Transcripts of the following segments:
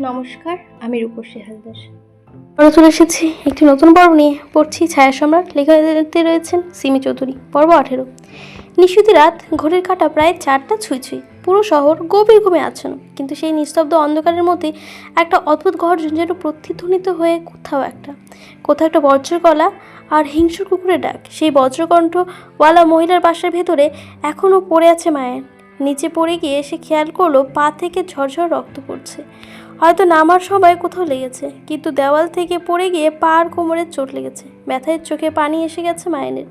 নমস্কার, আমি রূপসী হালদার। আমরা চলে এসেছি একটি নতুন পর্ব নিয়ে। পড়ছি ছায়া সম্রাট, লেখাতে রয়েছেন সিমি চৌধুরী, পর্ব আঠেরো। নিশুতি রাত ঘড়ির কাটা প্রায় চারটা ছুঁই ছুঁই। পুরো শহর গভীর ঘুমে আচ্ছন্ন। কিন্তু সেই নিস্তব্ধ অন্ধকারের মধ্যে একটা অদ্ভুত গর্জন যেন প্রতিধ্বনিত হয়ে কোথাও একটা। কোথাও একটা বজ্র গলা আর হিংস্র কুকুরের ডাক। সেই বজ্রকণ্ঠওয়ালা মহিলার বাসার ভেতরে এখনও পড়ে আছে মায়ের নিচে পড়ে গিয়ে সে খেয়াল করল পা থেকে ঝরঝর রক্ত পড়ছে। হয়তো নামার সময় কোথাও লেগেছে, কিন্তু দেওয়াল থেকে পড়ে গিয়ে পা কোমরের চোট লেগেছে। ব্যথায় চোখে পানি এসে গেছে মায়ের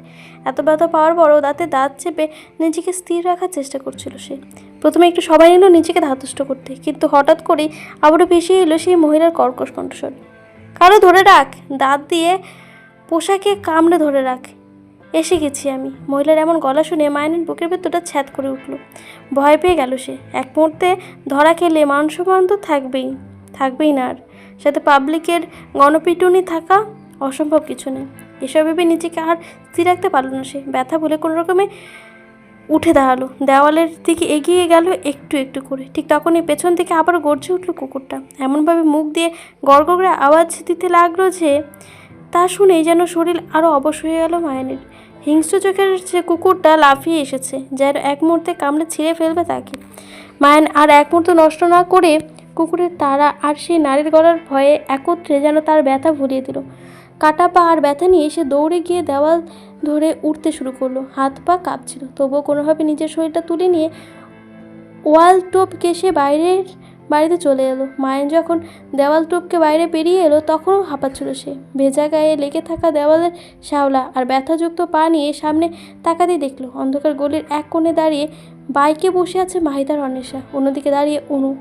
এত ব্যথা পাওয়ার পরও দাঁতে দাঁত চেপে নিজেকে স্থির রাখার চেষ্টা করছিল সে। প্রথমে একটু সবাই নিল নিজেকে ধাতুষ্ট করতে, কিন্তু হঠাৎ করেই আবারও ভেসে এলো সেই মহিলার কর্কশ কণ্ঠস্বর। কারও ধরে রাখ, দাঁত দিয়ে পোশাকে কামড়ে ধরে রাখ। এসে গেছি আমি। মহিলার এমন গলা শুনে মায়নের বুকের ভেতরটা ছ্যাদ করে উঠল। ভয় পেয়ে গেল সে। এক মুহূর্তে ধরা খেলে মান সম্মান তো থাকবেই থাকবেই না আর। সাথে পাবলিকের গণপিটুনি থাকা অসম্ভব কিছু নেই। এসব ভেবে নিজেকে আর স্থির রাখতে পারল না সে। ব্যথা বলে কোনো রকমে উঠে দাঁড়াল। দেওয়ালের দিকে এগিয়ে গেল একটু একটু করে। ঠিক তখনই পেছন থেকে আবার গর্জে উঠল কুকুরটা। এমনভাবে মুখ দিয়ে গড় গড় করে আওয়াজ দিতে লাগল যে, তা শুনেই যেন শরীর আরও অবশ হয়ে গেল মায়ানের। হিংস্র চোখের সে কুকুরটা লাফিয়ে এসেছে, যার এক মুহূর্তে কামড়ে ছিঁড়ে ফেলবে তাকে। মায়ান আর এক মুহূর্ত নষ্ট না করে কুকুরের তারা আর সেই নারীর গলার ভয়ে একত্রে যেন তার ব্যথা ভুলিয়ে দিল। কাটা পা আর ব্যথা নিয়ে সে দৌড়ে গিয়ে দেওয়াল ধরে উঠতে শুরু করল। হাত পা কাঁপছিল, তবুও কোনোভাবে নিজের শরীরটা তুলে নিয়ে ওয়াল টোপকে সে বাইরের বাড়িতে চলে এলো। মায়ের যখন দেওয়াল টোপকে বাইরে পেরিয়ে এলো, তখনও হাঁপাচ্ছিল সে। ভেজা গায়ে লেগে থাকা দেওয়ালের শ্যাওলা আর ব্যথাযুক্ত পা নিয়ে সামনে তাকাতেই দেখল, অন্ধকার গলির এক কোণে দাঁড়িয়ে বাইকে বসে আছে মাহিদার অন্বেষা অন্যদিকে দাঁড়িয়ে অনু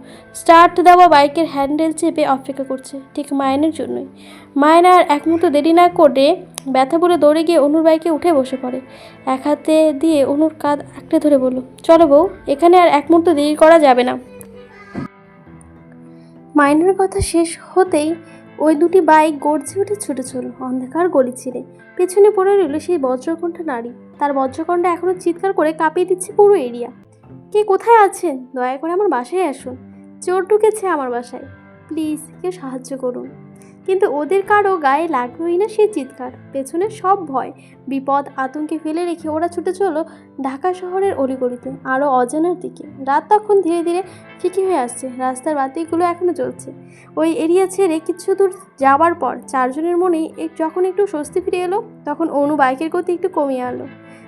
স্টার্ট দেওয়া বাইকের হ্যান্ডেল চেপে অপেক্ষা করছে, ঠিক মায়নের জন্যই। মায়না আর এক মুহূর্ত দেরি না করে ব্যথা বলে দৌড়ে গিয়ে অনুর বাইকে উঠে বসে পড়ে। এক হাতে দিয়ে অনুর কাঁধ আঁকড়ে ধরে বলল, চলো বউ, এখানে আর এক মুহূর্ত দেরি করা যাবে না। মাইনের কথা শেষ হতেই ওই দুটি বাইক গর্জে উঠে ছুটে চলল। অন্ধকার গলি ছিঁড়ে। পেছনে পড়ে রইল সেই বজ্রকণ্ঠ নারী। তার বজ্রকণ্ঠ এখনও চিৎকার করে কাঁপিয়ে দিচ্ছে পুরো এরিয়া। কে কোথায় আছেন? দয়া করে আমার বাসায় আসুন। চোর ঢুকেছে আমার বাসায়। প্লিজ, কেউ সাহায্য করুন। কিন্তু ওদের কারও গায়ে লাগলোই না সে চিৎকার। পেছনে সব ভয়। বিপদ আতঙ্কে ফেলে রেখে ওরা ছুটে চলো ঢাকা শহরের অলিগলিতে, আরও অজানার দিকে। রাত তখন ধীরে ধীরে ঠিকই হয়ে আসছে। রাস্তার বাতিগুলো এখনও চলছে ওই এরিয়া ছেড়ে কিছু দূর যাওয়ার পর চারজনের মনেই যখন একটু স্বস্তি ফিরে এলো, তখন অনু বাইকের গতি একটু কমিয়ে আনলো।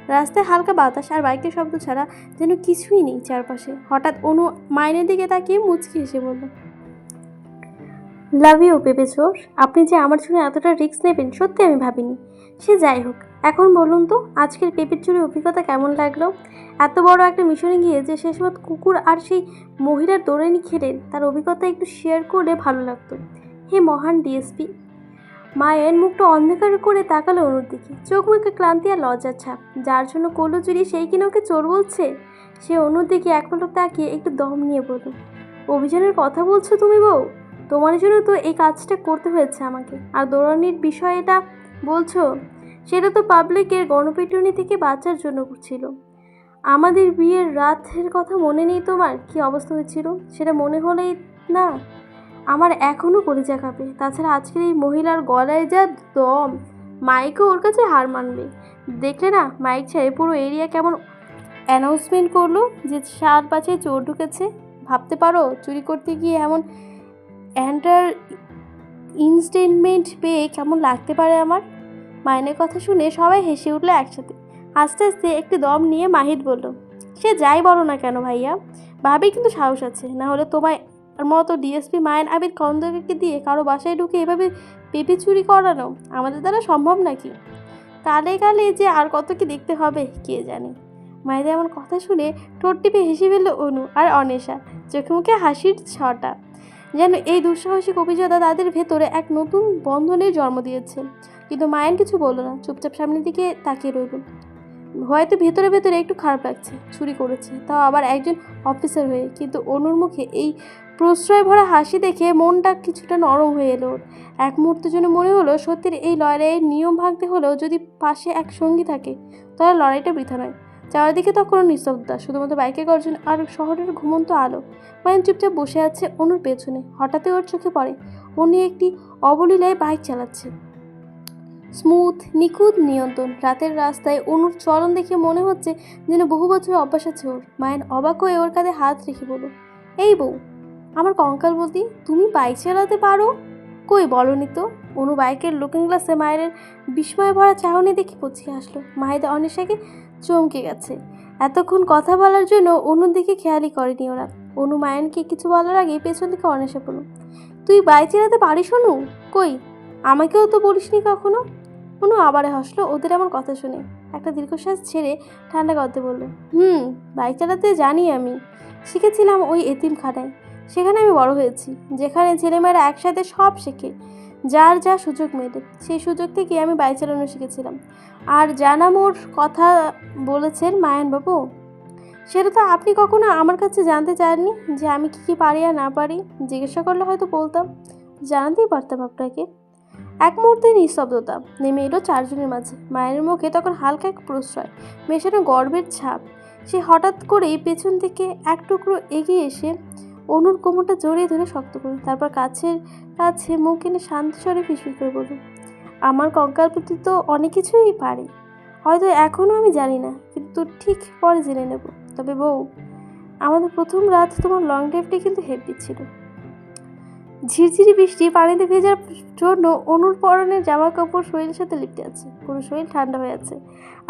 রাস্তায় হালকা বাতাস আর বাইকের শব্দ ছাড়া যেন কিছুই নেই চারপাশে। হঠাৎ অনু মাইনের দিকে তাকিয়ে মুচকি হেসে বলল লাভ ইউ পেপে চোর আপনি যে আমার জন্য এতটা রিস্ক নেবেন, সত্যি আমি ভাবিনি। সে যাই হোক, এখন বলুন তো, আজকের পেপের চুরির অভিজ্ঞতা কেমন লাগল? এত বড় একটা মিশনে গিয়ে যে শেষ সময় কুকুর আর সেই মহিলার দৌড়ানি খেলেন তার অভিজ্ঞতা একটু শেয়ার করলে ভালো লাগতো। হে মহান ডিএসপি মায়ের মুখটা অন্ধকার করে তাকালো অনুর দিকে। চোখ মুখে ক্লান্তি আর লজ্জার ছাপ। যার জন্য করল চুরি সেই কিনা ওকে চোর বলছে। সে অনুর দিকে এক পলক তাকিয়ে একটু দম নিয়ে বলল, অভিযানের কথা বলছো তুমি বউ? তোমার জন্য তো এই কাজটা করতে হয়েছে আমাকে। আর দৌড়ানির বিষয়টা বলছো, সেটা তো পাবলিকের গণপিটুনি থেকে বাঁচার জন্য ছিল আমাদের বিয়ের রাতের কথা মনে নেই তোমার? কি অবস্থা হয়েছিল? সেটা মনে হলেই না। আমার এখনও কলিজা কাঁপে। তাছাড়া আজকের এই মহিলার গলায় যা দম, মাইকও ওর কাছে হার মানবে। দেখলে না, মাইক ছেড়ে পুরো এরিয়া কেমন অ্যানাউন্সমেন্ট করল যে সার পাশে চোর ঢুকেছে। ভাবতে পারো, চুরি করতে গিয়ে এমন অ্যান্টার ইনস্টেটমেন্ট পেয়ে কেমন লাগতে পারে আমার? মাইনের কথা শুনে সবাই হেসে উঠল একসাথে। আস্তে আস্তে একটি দম নিয়ে মাহিদ বলল, সে যাই বলো না কেন ভাইয়া? ভাবি কিন্তু সাহস আছে। না হলে তোমায় মতো ডিএসপি মায়ের আবির খন্দকারকে দিয়ে কারও বাসায় ঢুকে এভাবে পেপে চুরি করানো আমাদের দ্বারা সম্ভব নাকি? কালে কালে যে আর কত কি দেখতে হবে, কে জানে? মায়েদের এমন কথা শুনে ঠোঁট টিপে হেসে ফেলল অনু আর অনেশা। চোখে মুখে হাসির ছটা। যেন এই দুঃসাহসিক অভিযোগতা তাদের ভেতরে এক নতুন বন্ধনের জন্ম দিয়েছে। কিন্তু মায়ের কিছু বলল না, চুপচাপ সামনের দিকে তাকিয়ে রইল হয়তো ভেতরে ভেতরে একটু খারাপ লাগছে, চুরি করেছে। তাও আবার একজন অফিসার হয়ে, কিন্তু অনুর মুখে এই প্রশ্রয় ভরা হাসি দেখে মনটা কিছুটা নরম হয়ে এলো এক মুহূর্তের জন্য মনে হলো, সত্যির এই লড়াইয়ের নিয়ম ভাঙতে হলেও যদি পাশে এক সঙ্গী থাকে, তাহলে লড়াইটা বৃথা নয়। চারিদিকে তখনও নিস্তব্ধতা, শুধুমাত্র বাইকের গর্জন আর শহরের ঘুমন্ত আলো। মায়ের চুপচাপ বসে আছে অনুর পেছনে। হঠাৎই ওর চোখে পড়ে। উনি একটি অবলীলায় বাইক চালাচ্ছে। স্মুথ, নিখুঁত নিয়ন্ত্রণ। রাতের রাস্তায় অনুর চলন দেখে মনে হচ্ছে যেন বহু বছর অভ্যাস আছে ওর। মায়ের অবাক হয়ে ওর কাঁধে হাত রেখে বলো এই বউ, আমার কঙ্কাল বলতি তুমি বাইক চালাতে পারো? কই বলনি তো? অনু বাইকের লুকিং গ্লাসে মায়ের বিস্ময়ে ভরা চাহনি দেখে পচিয়ে আসলো মায়েদের অনিশাকে চমকে গেছে। এতক্ষণ কথা বলার জন্য অনুর দিকে খেয়ালই করেনি ওরা। অনু মায়নকে কিছু বলার আগে পেছন থেকে অনেশা বলল তুই বাইক চালাতে পারিস অনু? কই? আমাকেও তো বলিসনি কখনো? অনু আবারে হাসলো, ওদের আমার কথা শুনে। একটা দীর্ঘশ্বাস ছেড়ে ঠান্ডা করতে বলল, হুম বাইক চালাতে জানি আমি। শিখেছিলাম ওই এতিম এতিমখানায়। সেখানে আমি বড় হয়েছি। যেখানে ছেলেমেয়েরা একসাথে সব শেখে। যার যা সুযোগ মেলে, সেই সুযোগ থেকে আমি বাইক চালানো শিখেছিলাম। আর জানামোর কথা বলেছেন মায়ানবাবু। সেটা তো আপনি কখনো আমার কাছে জানতে চাননি যে আমি কী কী পারি আর না পারি। জিজ্ঞাসা করলে হয়তো বলতাম। জানাতেই পারতাম আপনাকে। এক মুহূর্তে নিস্তব্ধতা নেমে এলো চারজনের মাঝে। মায়ের মুখে তখন হালকা এক প্রশ্রয়, মেশানো গর্বের ছাপ। সে হঠাৎ করেই পেছন থেকে এক টুকরো এগিয়ে এসে অনুর কোমরটা জড়িয়ে ধরে শক্ত করে তারপর কাছের কাছে মুখ এনে শান্ত স্বরে ফিসফিস করে বলল আমার কঙ্কাল প্রতি তো অনেক কিছুই পারে। হয়তো এখনও আমি জানি না, কিন্তু ঠিক পরে জেনে নেব। তবে বউ, আমাদের প্রথম রাত তোমার লং ড্রাইভটি কিন্তু হেভি ছিল। ঝিরঝিরি বৃষ্টি, পানিতে ভেজার জন্য অনুর পরনের জামা কাপড় শরীরের সাথে লিপটে আছে। পুরো শরীর ঠান্ডা হয়ে আছে।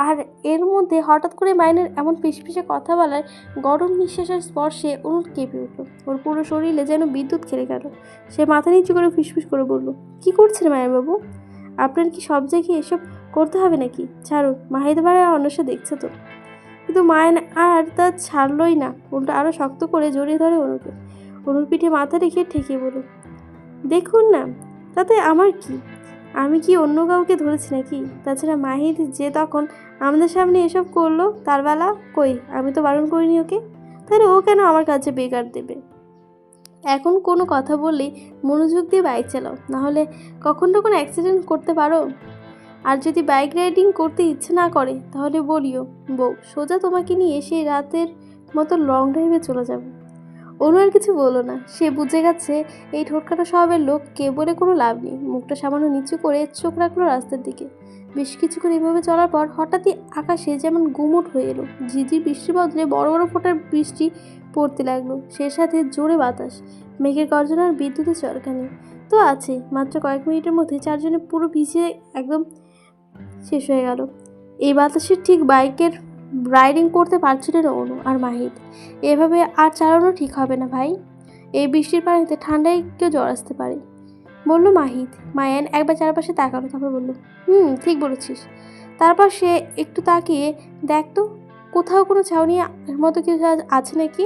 আর এর মধ্যে হঠাৎ করে মাইনের এমন পিসপিসে কথা বলায় গরম নিঃশ্বাসের স্পর্শে অনুর কেঁপে উঠল। ওর পুরো শরীরে যেন বিদ্যুৎ খেলে গেল। সে মাথা নিচু করে ফিসফিস করে বলল, কি করছেন মায়েরবাবু আপনার কি সব জায়গায় এসব করতে হবে নাকি? ছাড়ুন মাহিদ ভাই অন্বেষা দেখছে তো। কিন্তু মায়ের আর তা ছাড়লই না, উল্টো আরও শক্ত করে জড়িয়ে ধরে অনুকে অনুর পিঠে মাথা রেখে ঠেকে বলল, দেখুন না, তাতে আমার কি? আমি কি অন্য কাউকে ধরেছি নাকি? তাছাড়া মাহিদ যে তখন আমাদের সামনে এসব করল, তার বেলা কই? আমি তো বারণ করিনি ওকে। তাহলে ও কেন আমার কাছে বেকার দেবে? এখন কোনো কথা বললেই মনোযোগ দিয়ে বাইক চালাও নাহলে কখন তখন অ্যাক্সিডেন্ট করতে পারো। আর যদি বাইক রাইডিং করতে ইচ্ছে না করে তাহলে বলিও বউ সোজা তোমাকে নিয়ে সেই রাতের মতো লং ড্রাইভে চলে যাব। অনু আর কিছু বলো না। সে বুঝে গেছে এই ঠোঁটকাটা স্বভাবের লোক কে বলে কোনো লাভ নেই। মুখটা সামান্য নিচু করে চোখ রাখল রাস্তার দিকে। বেশ কিছুক্ষণ এভাবে চলার পর হঠাৎই আকাশে যেমন গুমট হয়ে এলো। ঝিঝির বৃষ্টির বদলে বড় বড় ফোঁটার বৃষ্টি পড়তে লাগল। সে সাথে জোরে বাতাস। মেঘের গর্জন আর বিদ্যুতের চরকানি তো আছে, মাত্র কয়েক মিনিটের মধ্যে চারজনে পুরো ভিজে একদম শেষ হয়ে গেল। এই বাতাসের ঠিক বাইকের রাইডিং করতে পারছিল না অনু আর মাহিদ এভাবে আর চালানো ঠিক হবে না ভাই। এই বৃষ্টির পানিতে ঠান্ডায় কেউ জ্বর আসতে পারে। বলল মাহিদ মায়ান একবার চারপাশে তাকালো, তারপর বলল, হুম, ঠিক বলেছিস। তারপর সে একটু তাকিয়ে, দেখ তো, কোথাও কোনো ছাউনি মতো কিছু আছে নাকি?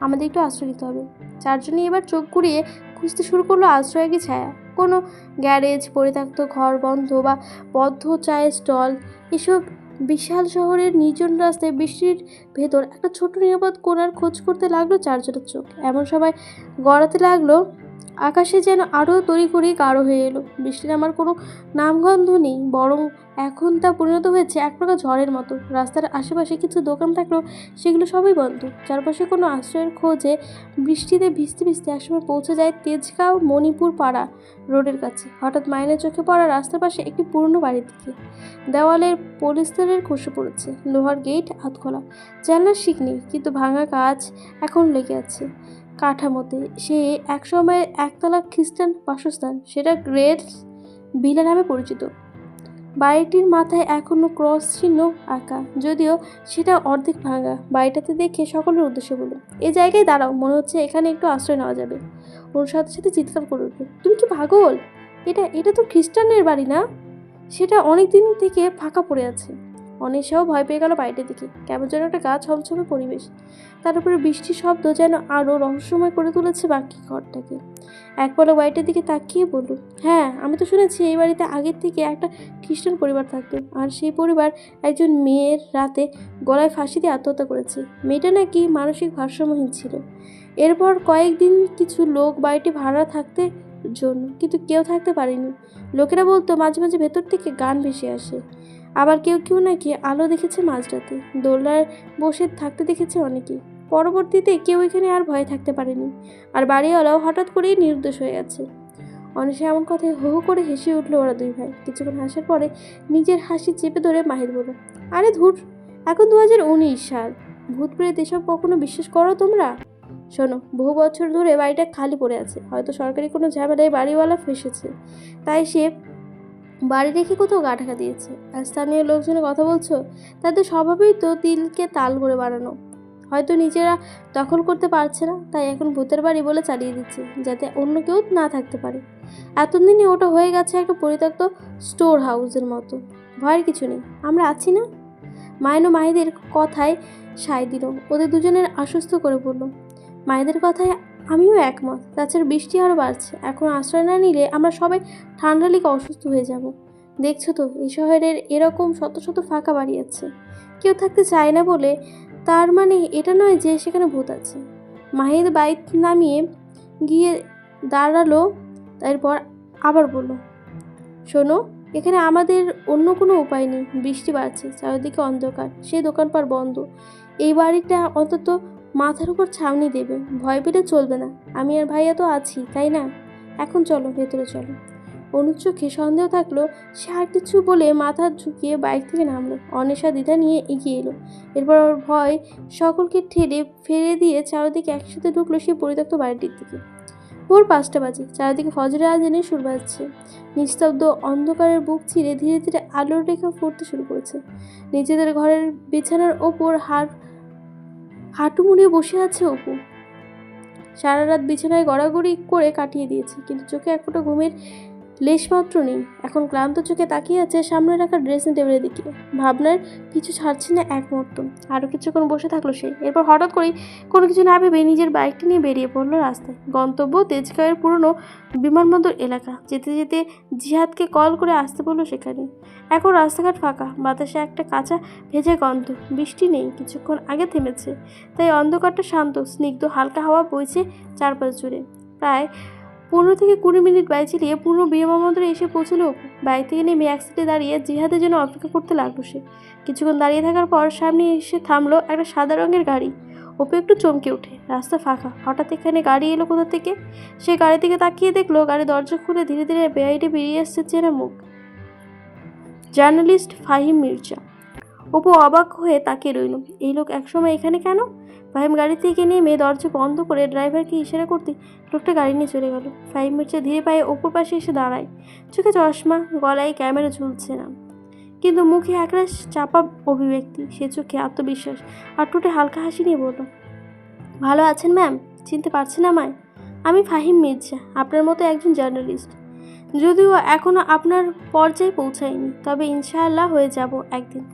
আমাদের একটু আশ্রয় নিতে হবে। চারজনই এবার চোখ ঘুরিয়ে খুঁজতে শুরু করল আশ্রয় কি ছায়া। কোনো গ্যারেজ, পরিত্যক্ত ঘর বন্ধ বা বদ্ধ চায়ের স্টল, এসব বিশাল শহরের নির্জন রাস্তায় বৃষ্টির ভেতর একটা ছোট নিরাপদ কোনার খোঁজ করতে লাগল চারজনের চোখ। এমন সবাই গড়াতে লাগল আকাশে যেন আরও তড়িঘড়ি গাঢ় হয়ে এলো। বৃষ্টির আমার কোনো নামগন্ধ নেই, বরং এখন তা পরিণত হয়েছে এক প্রকার ঝড়ের মতো। রাস্তার আশেপাশে কিছু দোকান থাকলেও সেগুলো সবই বন্ধ। চারপাশে কোনো আশ্রয়ের খোঁজে বৃষ্টিতে ভিজতে ভিজতে একসময় পৌঁছে যায় তেজগাঁও মণিপুর পাড়া রোডের কাছে। হঠাৎ মাইনের চোখে পড়া রাস্তার পাশে একটি পুরনো বাড়ির দিকে। দেওয়ালের পলিস্তরের খসে পড়েছে, লোহার গেট হাতখোলা জানলার শিক নেই, কিন্তু ভাঙা কাজ এখন লেগে আছে। কাঠামোতে। সে একসময় একতলা খ্রিস্টান বাসস্থান, সেটা গ্রেট বিলা নামে পরিচিত। বাড়িটির মাথায় এখনও ক্রস চিহ্ন আঁকা, যদিও সেটা অর্ধেক ভাঙা। বাড়িটাতে দেখে সকলের উদ্দেশ্য বলল এই জায়গায় দাঁড়াও, মনে হচ্ছে এখানে একটু আশ্রয় নেওয়া যাবে ওর সাথে সাথে চিৎকার করে উঠল, তুমি কি পাগল? এটা এটা তো খ্রিস্টানের বাড়ি না? সেটা অনেক দিন থেকে ফাঁকা পড়ে আছে। অনেশাও ভয় পেয়ে গেল বাইরের দিকে। কেমন যেন একটা গা ছমছমে পরিবেশ। তার উপরে বৃষ্টির শব্দ যেন আরও রহস্যময় করে তুলেছে বাকি ঘরটাকে। এক পলক বাড়িটার দিকে তাকিয়ে বলল হ্যাঁ আমি তো শুনেছি এই বাড়িতে আগের থেকে একটা খ্রিস্টান পরিবার থাকতো। আর সেই পরিবার একজন মেয়ের রাতে গলায় ফাঁসি দিয়ে আত্মহত্যা করেছে। মেয়েটা নাকি মানসিক ভারসাম্যহীন ছিল। এরপর কয়েকদিন কিছু লোক বাড়িটি ভাড়া থাকতে জন্য, কিন্তু কেউ থাকতে পারেনি। লোকেরা বলতো, মাঝে মাঝে ভেতর থেকে গান ভেসে আসে। আবার কেউ কেউ নাকি আলো দেখেছে মাঝরাতে। দোলনায় বসে থাকতে দেখেছে অনেকেই। পরবর্তীতে কেউ এখানে আর ভয়ে থাকতে পারেনি। আর বাড়িওয়ালাও হঠাৎ করেই নির্দোষ হয়ে গেছে। অনেসে এমন কথায় হো হো করে হেসে উঠল ওরা দুই ভাই। কিছুক্ষণ হাসার পরে নিজের হাসি চেপে ধরে মাহির বলল, আরে ধুর, এখন দু হাজার উনিশ সাল। ভূত প্রেত এসব কখনো বিশ্বাস করো তোমরা? শোনো, বহু বছর ধরে বাড়িটা খালি পড়ে আছে। হয়তো সরকারি কোনো ঝামেলায় বাড়িওয়ালা ফেসেছে। তাই সে বাড়ি রেখে কোথাও গা ঢাকা দিয়েছে। আর স্থানীয় লোকজনের কথা বলছো? তাদের স্বভাবেই তো তিলকে তাল করে বাড়ানো হয়তো নিজেরা দখল করতে পারছে না, তাই এখন ভূতের বাড়ি বলে চালিয়ে দিচ্ছে, যাতে অন্য কেউ না থাকতে পারে। এতদিনে ওটা হয়ে গেছে একটা পরিত্যক্ত স্টোর হাউসের মতো। ভয়ের কিছু নেই, আমরা আছি না? মাইনো মাহিদের কথায় সায় দিল, ওদের দুজনের আশ্বস্ত করে বলল মায়েদের কথায় আমিও একমত। তাছাড়া বৃষ্টি আরও বাড়ছে। এখন আশ্রয় না নিলে আমরা সবাই ঠান্ডা লেগে অসুস্থ হয়ে যাব। দেখছ তো, এই শহরের এরকম শত শত ফাঁকা বাড়ি আছে। কেউ থাকতে চায় না বলে তার মানে এটা নয় যে সেখানে ভূত আছে। মাহিদ বাইক নামিয়ে গিয়ে দাঁড়াল, তারপর আবার বলল, শোনো, এখানে আমাদের অন্য কোনো উপায় নেই। বৃষ্টি বাড়ছে, চারিদিকে অন্ধকার সেই দোকানপাট বন্ধ। এই বাড়িটা অন্তত মাথার উপর ছাউনি দেবে। ভয় পেলে চলবে না। আমি আর ভাইয়া তো আছি, তাই না? এখন চলো, ভেতরে চলো। অনুর চোখে সন্দেহ থাকল, সে আর কিছু বলে মাথা ঝুঁকিয়ে বাইক থেকে নামলো। অনেশা দ্বিধা নিয়ে এগিয়ে এলো। এরপর ওর ভয় সকলকে ঠেলে ফেলে দিয়ে চারিদিকে একসাথে ঢুকলো সে পরিত্যক্ত বাড়িটির দিকে। ভোর পাঁচটা বাজে। চারিদিকে ফজরের আজানে সুর বাজছে। নিস্তব্ধ অন্ধকারের বুক ছিঁড়ে ধীরে ধীরে আলোর রেখা ফুটতে শুরু করেছে। নিজেদের ঘরের বিছানার ওপর হাড় হাঁটু মুড়িয়ে বসে আছে অপু। সারা রাত বিছানায় গড়াগড়ি করে কাটিয়ে দিয়েছে, কিন্তু চোখে এক ফোঁটা ঘুমের লেশমাত্র নেই। এখন ক্লান্ত চোখে তাকিয়ে আছে সামনে রাখা ড্রেসিং টেবিলের দিকে। ভাবনার কিছু ছাড়ছে না এক মুহূর্ত। আরও কিছুক্ষণ বসে থাকল সে। এরপর হঠাৎ করেই কোনো কিছু না ভেবে নিজের বাইকটি নিয়ে বেরিয়ে পড়ল রাস্তায়। গন্তব্য তেজগাঁয়ের পুরনো বিমানবন্দর এলাকা। যেতে যেতে জিহাদকে কল করে আসতে বলল সেখানে। এখন রাস্তাঘাট ফাঁকা। বাতাসে একটা কাঁচা ভেজা গন্ধ। বৃষ্টি নেই। কিছুক্ষণ আগে থেমেছে। তাই অন্ধকারটা শান্ত, স্নিগ্ধ, হালকা হাওয়া বইছে চারপাশ জুড়ে। প্রায় পনেরো থেকে কুড়ি মিনিট বাইক চালিয়ে পুরো বিমানবন্দরে এসে পৌঁছলো। বাইক থেকে নেমে একসাথে দাঁড়িয়ে জিহাদের জন্য অপেক্ষা করতে লাগল সে। কিছুক্ষণ দাঁড়িয়ে থাকার পর সামনে এসে থামলো একটা সাদা রঙের গাড়ি। ওপে একটু চমকে ওঠে রাস্তা ফাঁকা। হঠাৎ এখানে গাড়ি এলো কোথা থেকে? সে গাড়ি থেকে তাকিয়ে দেখল গাড়ি দরজা খুলে ধীরে ধীরে বেআইটে বেরিয়ে আসছে চেনা মুখ। জার্নালিস্ট ফাহিম মির্জা। অপু অবাক হয়ে তাকিয়ে রইল। এই লোক একসময় এখানে কেন? ফাহিম গাড়ি থেকে নেমে দরজা বন্ধ করে ড্রাইভারকে ইশারা করতে লোকটা গাড়ি নিয়ে চলে গেল। ফাহিম মির্জা ধীরে পায়ে অপুর পাশে এসে দাঁড়ায়। চোখে চশমা, গলায় ক্যামেরা ঝুলছে না। কিন্তু মুখে একরাশ চাপা অভিব্যক্তি, সে চোখে আত্মবিশ্বাস আর টুটে হালকা হাসি নিয়ে বলল, ভালো আছেন ম্যাম? চিনতে পারছেন আমায়? আমি ফাহিম মির্জা, আপনার মতো একজন জার্নালিস্ট। যদিও এখনও আপনার পর্যায়ে পৌঁছায়নি, তবে ইনশাআল্লাহ হয়ে যাব একদিন।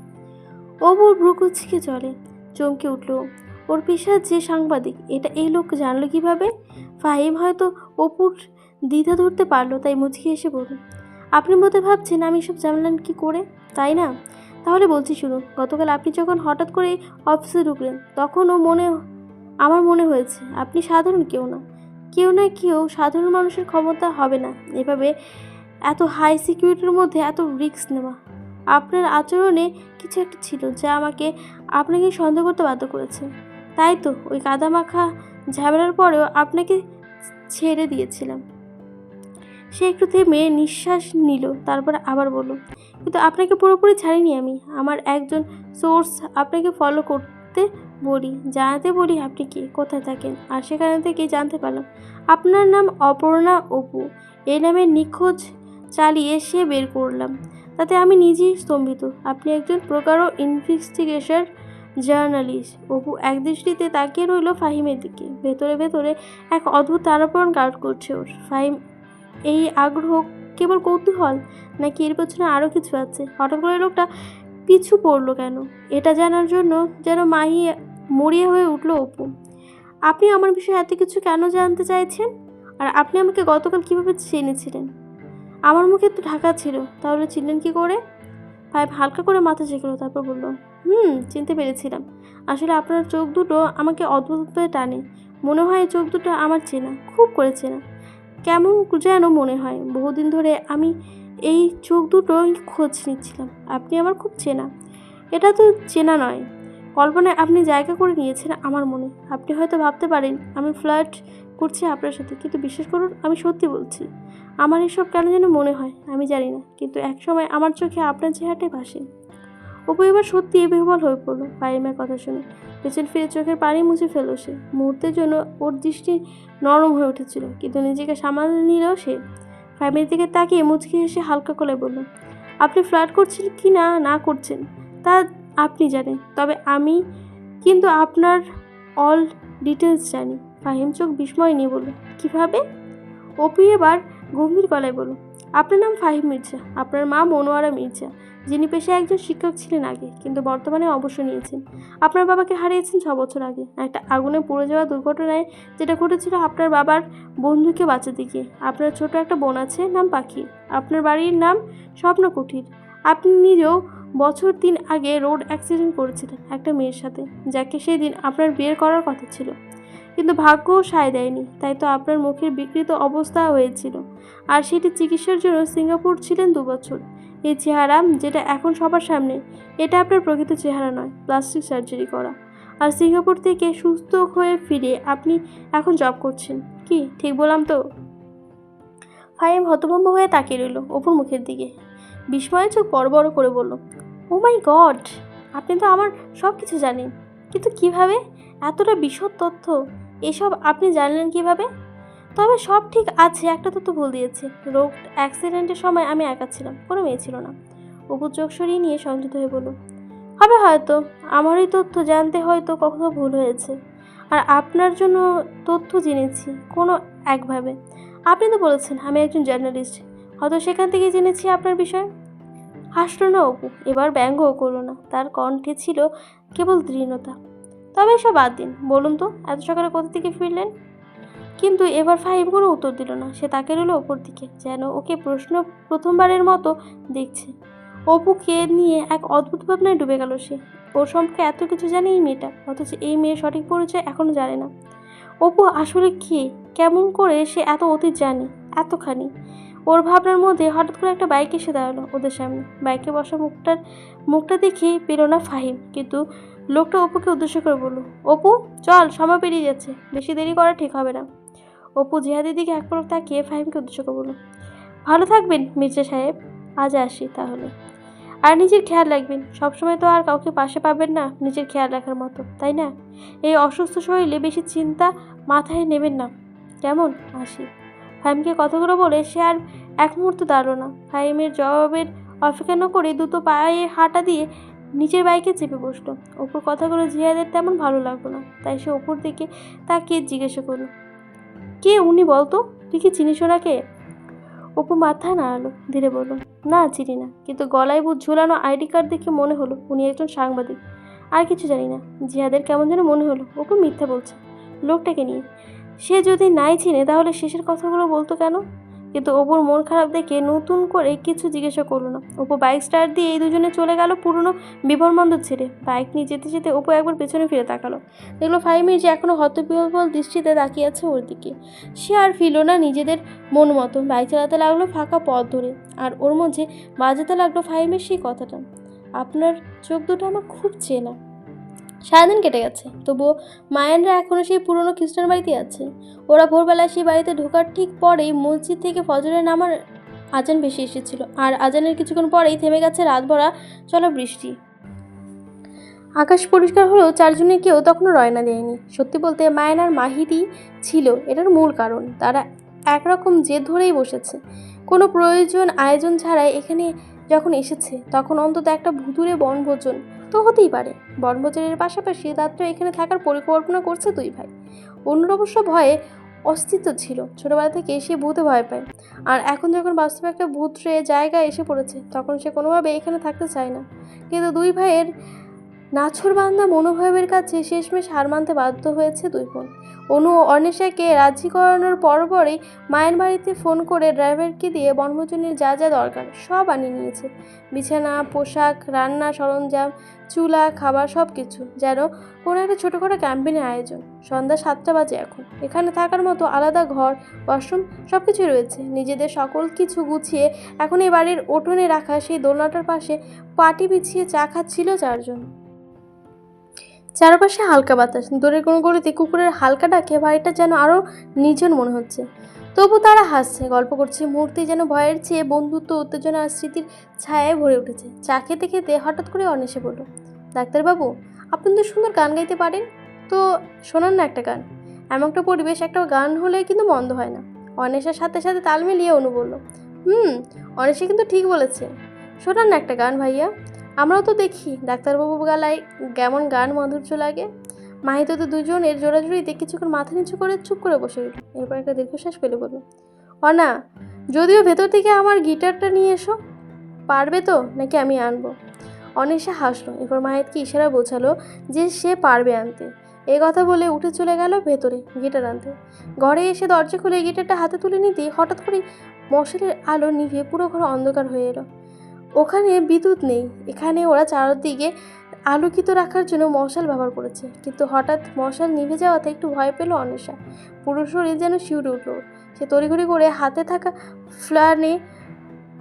অবুর ভ্রুকুচকে চলে চমকে উঠল। ওর পিসার যে সাংবাদিক, এটা এই লোক জানলো কীভাবে? ফাহিম হয়তো অপুর দ্বিধা ধরতে পারল, তাই মুচকি এসে বলল, আপনি বোধহয় ভাবছেন আমি সব জানলেন কি করে? তাই না? তাহলে বলছি শুনুন, গতকাল আপনি যখন হঠাৎ করে অফিসে ঢুকলেন, তখন ও মনে, আমার মনে হয়েছে, আপনি সাধারণ কেউ না। কেউ না কেউ সাধারণ মানুষের ক্ষমতা হবে না। এভাবে এত হাই সিকিউরিটির মধ্যে এত রিস্ক নেওয়া। আপনার আচরণে কিছু একটা ছিল যা আমাকে আপনাকে সন্দেহ করতে বাধ্য করেছে। তাই তো ওই কাদামাখা ঝামেলার পরেও আপনাকে ছেড়ে দিয়েছিলাম। সে একটু থেমে নিঃশ্বাস নিল, তারপর আবার বলল কিন্তু আপনাকে পুরোপুরি ছাড়িনি আমি। আমার একজন সোর্স আপনাকে ফলো করতে বলি, জানাতে বলি আপনি কে, কোথায় থাকেন? আর সেখানে থেকে জানতে পারলাম আপনার নাম অপর্ণা অপু। এই নামে নিখোঁজ চালিয়ে সে বের করলাম। তাতে আমি নিজেই স্তম্ভিত। আপনি একজন প্রকারও ইনভেস্টিগেশন জার্নালিস্ট। অপু একদৃষ্টিতে তাকিয়ে রইল ফাহিমের দিকে। ভেতরে ভেতরে এক অদ্ভুত টানাপড়ন কাজ করছে ওর। ফাহিম, এই আগ্রহ কেবল কৌতূহল? নাকি এর পেছনে আরও কিছু আছে? হঠাৎ করে লোকটা পিছু পড়ল কেন? এটা জানার জন্য যেন মাহি মরিয়া হয়ে উঠল অপু। আপনি আমার বিষয়ে এত কিছু কেন জানতে চাইছেন? আর আপনি আমাকে গতকাল কীভাবে চিনেছিলেন? আমার মুখে তো ঢাকা ছিল, তাহলে চিনলেন কি করে? পাইপ হালকা করে মাথা ঝেঁকলো তারপর বলল, হুম, চিনতে পেরেছিলাম। আসলে আপনার চোখ দুটো আমাকে অদ্ভুতভাবে টানে। মনে হয় চোখ দুটো আমার চেনা, খুব করে চেনা। কেমন যেন মনে হয়, বহুদিন ধরে আমি এই চোখ দুটোই খোঁজ নিচ্ছিলাম। আপনি আমার খুব চেনা। এটা তো চেনা নয়। কল্পনায় আপনি জায়গা করে নিয়েছেন আমার মনে। আপনি হয়তো ভাবতে পারেন, আমি ফ্লার্ট করছি আপনার সাথে। কিন্তু বিশ্বাস করুন, আমি সত্যি বলছি। আমার এসব কেন যেন মনে হয়, আমি জানি না। কিন্তু একসময় আমার চোখে আপনার চেহারাটাই ভাসে। অপু এবার সত্যি বিহ্বল হয়ে পড়ল ফাইমের কথা শুনে। পেছন ফিরে চোখের পানি মুছে ফেলো সে। মুহূর্তের জন্য ওর দৃষ্টি নরম হয়ে উঠেছিল, কিন্তু নিজেকে সামাল নিল সে। ফাইমের দিকে তাকিয়ে মুচকি হেসে হালকা করে বলল, আপনি ফ্লার্ট করছেন কি না না করছেন, তা আপনি জানেন। তবে আমি কিন্তু আপনার অল ডিটেলস জানি। ফাহিম চোখ বিস্ময় নিয়ে বলল, কীভাবে? অপি এবার গম্ভীর গলায় বলল, আপনার নাম ফাহিম মির্জা, আপনার মা মনোয়ারা মির্জা, যিনি পেশায় একজন শিক্ষক ছিলেন আগে, কিন্তু বর্তমানে অবসর নিয়েছেন। আপনার বাবাকে হারিয়েছেন ছ বছর আগে। একটা আগুনে পড়ে যাওয়া দুর্ঘটনায় যেটা ঘটেছিল আপনার বাবার বন্ধুকে বাঁচাতে গিয়ে। আপনার ছোট একটা বোন আছে, নাম পাখি। আপনার বাড়ির নাম স্বপ্ন কুঠির আপনি নিজেও বছর তিন আগে রোড অ্যাক্সিডেন্ট করেছিলেন একটা মেয়ের সাথে, যাকে সেই দিন আপনার বিয়ে করার কথা ছিল। কিন্তু ভাগ্যও সায় দেয়নি। তাই তো আপনার মুখের বিকৃত অবস্থা হয়েছিল। আর সেটি চিকিৎসার জন্য সিঙ্গাপুর ছিলেন দু বছর এই চেহারা যেটা এখন সবার সামনে, এটা আপনার প্রকৃত চেহারা নয়, প্লাস্টিক সার্জারি করা। আর সিঙ্গাপুর থেকে সুস্থ হয়ে ফিরে আপনি এখন জব করছেন। কি, ঠিক বললাম তো? ফাইম হতভম্ব হয়ে তাকিয়ে রইল অপুর মুখের দিকে। বিস্ময়ে চোখ বড় বড় করে বলল ও মাই গড আপনি তো আমার সব কিছু জানেন। কিন্তু কীভাবে? এতটা বিশদ তথ্য। এসব আপনি জানলেন কীভাবে? তবে সব ঠিক আছে, একটা তথ্য ভুল দিয়েছে। রোগ অ্যাক্সিডেন্টের সময় আমি একা ছিলাম, কোনো মেয়ে ছিল না। অপু চোখ সরিয়ে নিয়ে সংযত হয়ে বলল, হবে হয়তো, আমারই তথ্য জানতে হয়তো কখনো ভুল হয়েছে। আর আপনার জন্য তথ্য জেনেছি, কোনো একভাবে। আপনি তো বলেছেন, আমি একজন জার্নালিস্ট। হয়তো সেখান থেকে জেনেছি আপনার বিষয়? হাসলো না অপু, এবার ব্যঙ্গও করল না। তার কণ্ঠে ছিল কেবল দৃঢ়তা। তবে এসব বাদ দিন। বলুন তো, এত সকালে কোথা থেকে ফিরলেন? কিন্তু এবার ফাহিম কোনো উত্তর দিল না। সে তাকে রইল ওপর দিকে, যেন ওকে প্রশ্ন প্রথমবারের মতো দেখছে। অপুকে নিয়ে এক অদ্ভুত ভাবনায় ডুবে গেল সে। ওর সম্পর্কে এত কিছু জানে এই মেয়েটা, অথচ এই মেয়ের সঠিক পরিচয় এখনও জানে না। অপু আসলে কে, কেমন করে সে এত অতীত জানে, এতখানি? ওর ভাবনার মধ্যে হঠাৎ করে একটা বাইক এসে দাঁড়াল ওদের সামনে। বাইকে বসা মুখটার, মুখটা দেখে পেল না ফাহিম, কিন্তু লোকটা অপুকে উদ্দেশ্য করে বলল, অপু, চল, সময় পেরিয়ে যাচ্ছে। বেশি দেরি করা ঠিক হবে না। অপু জিহাদের দিকে এক পলক তাকিয়ে ফাহিমকে উদ্দেশ্য করে বলল, ভালো থাকবেন, মির্জা সাহেব। আজ আসি তাহলে। আর নিজের খেয়াল রাখবেন। সবসময় তো আর কাউকে পাশে পাবেন না নিজের খেয়াল রাখার মতো, তাই না? এই অসুস্থ শরীরে বেশি চিন্তা মাথায় নেবেন না। কেমন? আসি। ফাহিমকে কথাগুলো বলে সে আর এক মুহূর্ত দাঁড়াল না। ফাহিমের জবাবের অপেক্ষা না করে দুটো পায়ে হাঁটা দিয়ে নিচের বাইকে চেপে বসল। অপুর কথাগুলো জিয়াদের তেমন ভালো লাগল না। তাই সে অপুর দিকে তাকিয়ে জিজ্ঞাসা করল, কে উনি বলতো? তুই কি চিনিস ওনাকে? অপু মাথা নাড়ালো, ধীরে বলল, না, চিনি না। কিন্তু গলায় বুধ ঝুলানো আইডি কার্ড দেখে মনে হলো উনি একজন সাংবাদিক। আর কিছু জানি না, জিহাদের কেমন যেন মনে হলো অপু মিথ্যা বলছে। লোকটাকে নিয়ে। সে যদি নাই চিনে, তাহলে শেষের কথাগুলো বলতো কেন? কিন্তু অপুর মন খারাপ দেখে নতুন করে কিছু জিজ্ঞাসা করল না। অপু বাইক স্টার্ট দিয়ে এই দুজনে চলে গেল পুরনো বিবরমন্দর ছেড়ে। বাইক নিয়ে যেতে যেতে অপু একবার পেছনে ফিরে তাকালো। দেখল ফাইমির যে এখনও হতবিহ্বল দৃষ্টিতে তাকিয়ে আছে ওর দিকে। সে আর ফিরল না নিজেদের মন মতো। বাইক চালাতে লাগল ফাঁকা পথ ধরে। আর ওর মধ্যে বাজাতে লাগল ফাইমের সেই কথাটা। আপনার চোখ দুটো আমার খুব চেনা। সারাদিন কেটে গেছে। তবুও মায়েনরা এখনও সেই পুরনো খ্রিস্টান বাড়িতে আছে ওরা ভোরবেলায় সেই বাড়িতে ঢোকার ঠিক পরেই মসজিদ থেকে ফজরের নামার আজান বেশি এসেছিল। আর আজানের কিছুক্ষণ পরেই থেমে গেছে রাত ভরা চলো বৃষ্টি আকাশ পরিষ্কার হলেও চারজনে কেউ তখনও রয়না দেয়নি। সত্যি বলতে মায়ের আর মাহিদি ছিল, এটার মূল কারণ। তারা একরকম জেদ ধরেই বসেছে। কোনো প্রয়োজন আয়োজন ছাড়াই এখানে যখন এসেছে, তখন অন্তত একটা ভুতুরে বনভোজন তো হতেই পারে। বনভোজনের পাশাপাশি রাত্রে এখানে থাকার পরিকল্পনা করছে দুই ভাই। অন্যর অবশ্য ভয়ে অস্তিত্ব ছিল। ছোটবেলা থেকে এসে ভূতে ভয় পায়। আর এখন যখন বাস্তবে একটা ভূত ভূতরে জায়গায় এসে পড়েছে, তখন সে কোনোভাবে এখানে থাকতে চায় না। কিন্তু দুই ভাইয়ের নাছর বান্ধা মনোভাবের কাছে শেষমেশ হার মানতে বাধ্য হয়েছে দুই বোন। অনু অনিশাকে রাজি করানোর পরপরই মায়ের বাড়িতে ফোন করে ড্রাইভারকে দিয়ে বনভোজনের যা যা দরকার সব আনিয়ে নিয়েছে। বিছানা, পোশাক, রান্না, সরঞ্জাম, চুলা, খাবার সব কিছু যেন কোনো একটা ছোটোখাটো ক্যাম্পেইনের আয়োজন। সন্ধ্যা সাতটা বাজে এখন। এখানে থাকার মতো আলাদা ঘর, ওয়াশরুম সব কিছু রয়েছে। নিজেদের সকল কিছু গুছিয়ে এখন এই বাড়ির উঠোনে রাখা সেই দোলনাটার পাশে পাটি বিছিয়ে চা খাচ্ছিল চারজন। চারপাশে হালকা বাতাস। দূরের কোনো গলিতে কুকুরের হালকা ডাকে বাড়িটা যেন আরও নির্জন মনে হচ্ছে। তবু তারা হাসছে, গল্প করছে মুহূর্তে যেন ভয়ের চেয়ে বন্ধুত্ব উত্তেজনা আর স্মৃতির ছায়ায় ভরে উঠেছে। চা খেতে খেতে হঠাৎ করে অনেসে বলল, ডাক্তারবাবু, আপনি তো সুন্দর গান গাইতে পারেন? তো শোনান না একটা গান। এমন একটা পরিবেশ, একটা গান হলে কিন্তু মন্দ হয় না। অনেশার সাথে সাথে তাল মিলিয়ে অনু বলল, হুম, অনেশা কিন্তু ঠিক বলেছে। শোনান না একটা গান ভাইয়া। আমরাও তো দেখি, ডাক্তারবাবু গালায় কেমন গান মাধুর্য লাগে। মাহিত তো দুজনের জোড়াজুড়িতে কিছুক্ষণ মাথা নিচু করে চুপ করে বসে এরপর একটা দীর্ঘশ্বাস ফেলে বলল, অনা, যদিও ভেতর থেকে আমার গিটারটা নিয়ে এসো। পারবে তো, নাকি আমি আনব? অনেশা হাসলো, এরপর মাহিতকে ইশারা বোঝালো যে সে পারবে আনতে। এ কথা বলে উঠে চলে গেল ভেতরে গিটার আনতে। ঘরে এসে দরজা খুলে গিটারটা হাতে তুলে নিতেই হঠাৎ করে মশালের আলো নিভে পুরো ঘর অন্ধকার হয়ে এলো। ওখানে বিদ্যুৎ নেই। এখানে ওরা চারদিকে আলোকিত রাখার জন্য মশাল ব্যবহার করেছে। কিন্তু হঠাৎ মশাল নিভে যাওয়াতে একটু ভয় পেল অনিশা। পুরো শরীর যেন শিউরে উঠল। সে তড়িঘড়ি করে হাতে থাকা ফ্ল্যানে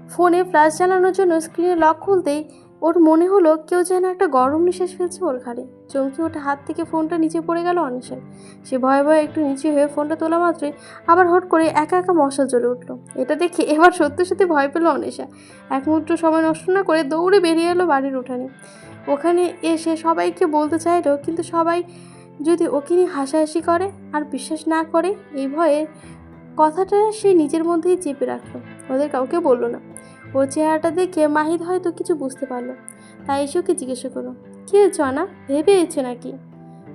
ফোনে ফ্ল্যাশ চালানোর জন্য স্ক্রিনে লক খুলতেই ওর মনে হলো কেউ যেন একটা গরম নিঃশ্বাস ফেলছে ওর ঘাড়ে। চমকে ওঠে হাত থেকে ফোনটা নিচে পড়ে গেল অনিশার। সে ভয়ে ভয়ে একটু নিচে হয়ে ফোনটা তোলা মাত্রই আবার হট করে একা একা মশাল জ্বলে উঠল। এটা দেখে এবার সত্যি সত্যি ভয় পেল অনিশা। এক মুহূর্ত সময় নষ্ট না করে দৌড়ে বেরিয়ে এলো বাড়ির উঠানে। ওখানে এসে সবাইকে বলতে চাইলো, কিন্তু সবাই যদি ওকে নিয়ে হাসাহাসি করে আর বিশ্বাস না করে, এই ভয়ে কথাটা সে নিজের মধ্যেই চেপে রাখল। ওদের কাউকে বলল না। ওর চেহারাটা দেখে মাহিদ হয়তো কিছু বুঝতে পারল। তাই এসে ওকে জিজ্ঞাসা করল, কী হয়েছে আনা ভেবে হয়েছে নাকি?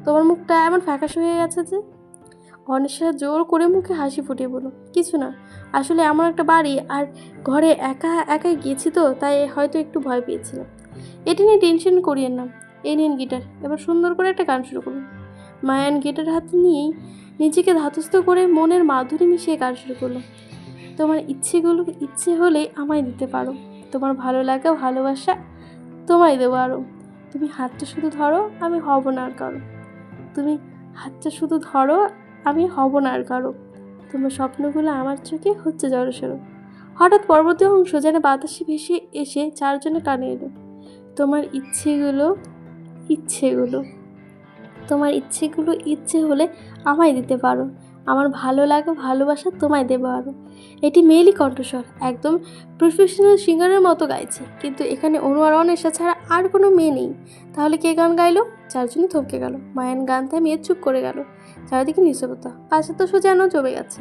তোমার মুখটা এমন ফ্যাকাশ হয়ে গেছে যে? অনিশা জোর করে মুখে হাসি ফুটিয়ে বলল, কিছু না, আসলে এমন একটা বাড়ি আর ঘরে একা, একাই গেছি তো, তাই হয়তো একটু ভয় পেয়েছিলাম। এটি নিয়ে টেনশন করিয়েন না। এই নিন গিটার, এবার সুন্দর করে একটা গান শুরু করুন। মায়ান গিটার হাতে নিয়েই নিজেকে ধাতস্থ করে মনের মাধুরী মিশিয়ে গান শুরু করল। তোমার ইচ্ছেগুলো, ইচ্ছে হলে আমায় দিতে পারো। তোমার ভালো লাগা, ভালোবাসা তোমায় দেবো আরও তুমি হাতটা শুধু ধরো, আমি হব না আর কারও। তুমি হাতটা শুধু ধরো, আমি হব না আর কারও। তোমার স্বপ্নগুলো আমার চোখে হচ্ছে জড়সড়ো হঠাৎ পরবর্তী অংশ যেন বাতাসে ভেসে এসে চারজনে কানে এলো। তোমার ইচ্ছেগুলো ইচ্ছেগুলো। তোমার ইচ্ছেগুলো, ইচ্ছে হলে আমায় দিতে পারো। আমার ভালো লাগে, ভালোবাসা তোমায় দেবো আরও এটি মেয়েলি কণ্ঠস্বর, একদম প্রফেশনাল সিঙ্গারের মতো গাইছে। কিন্তু এখানে অনু আর অনেশা ছাড়া আর কোনো মেয়ে নেই। তাহলে কে গান গাইলো? চারজনই থমকে গেল। মায়ান গান থামিয়ে চুপ করে গেল। চারিদিকে নিস্তব্ধতা পাশে তো যেন জমে গেছে।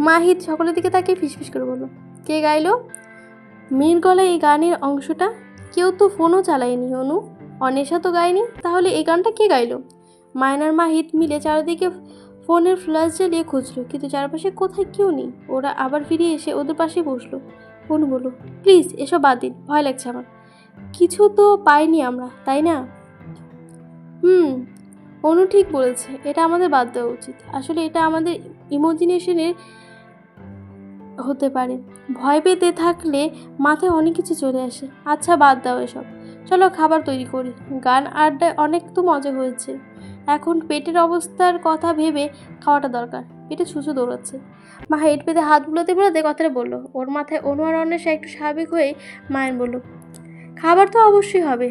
মাহিত সকলের দিকে তাকে ফিসফিস করে বলল, কে গাইলো? মেয়ের গলায় এই গানের অংশটা কেউ তো ফোনও চালায়নি, অনু। অনেশা তো গায়নি। তাহলে এই গানটা কে গাইলো? মায়নার মাহিত মিলে চারিদিকে ফোনের ফ্ল্যাশ জ্বালিয়ে খুঁজলো, কিন্তু চারপাশে কোথায় কেউ নেই। ওরা আবার ফিরে এসে ওদের পাশে বসল। ফোন বলল, প্লিজ, এসব বাদ দিন, ভয় লাগছে আমার। কিছু তো পাইনি আমরা, তাই না? হুম, অনু ঠিক বলেছে, এটা আমাদের বাদ দেওয়া উচিত। আসলে এটা আমাদের ইমাজিনেশনের হতে পারে। ভয় পেতে থাকলে মাথায় অনেক কিছু চলে আসে। আচ্ছা বাদ দাও এসব। চলো খাবার তৈরি করি। গান আড্ডায় অনেক তো মজা হয়েছে। এখন পেটের অবস্থার কথা ভেবে খাওয়াটা দরকার। পেটে ছুঁচো দৌড়াচ্ছে। মা হেড পেতে হাত বুলোতে বুলোতে কথাটা বলল, ওর মাথায় অনু আর অন্বেষা একটু স্বাভাবিক হয়ে মায়ের বলল, খাবার তো অবশ্যই হবে।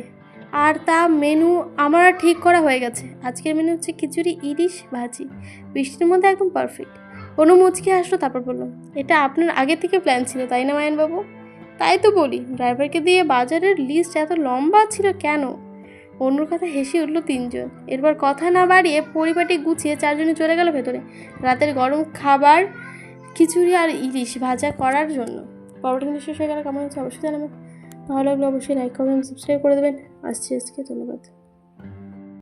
আর তা মেনু আমার আর ঠিক করা হয়ে গেছে। আজকের মেনু হচ্ছে খিচুড়ি, ইলিশ, ভাজি। বৃষ্টির মধ্যে একদম পারফেক্ট অনু মুচকে আসলো তারপর বলল, এটা আপনার আগে থেকে প্ল্যান ছিল, তাই না মায়নবাবু তাই তো বলি। ড্রাইভারকে দিয়ে বাজারের লিস্ট এত লম্বা ছিল কেন? অন্যর কথা হেসে উঠল তিনজন। এরপর কথা না বাড়িয়ে পরিপাটি গুছিয়ে চারজনে চলে গেল ভেতরে। রাতের গরম খাবার, খিচুড়ি আর ইলিশ ভাজা করার জন্য। পরবর্তী কিন্তু শেষ হয়ে গেল, কেমন হচ্ছে অবশ্যই জানাবেন। ভালো লাগলে অবশ্যই লাইক করবেন সাবস্ক্রাইব করে দেবেন। আসছি আজকে, ধন্যবাদ।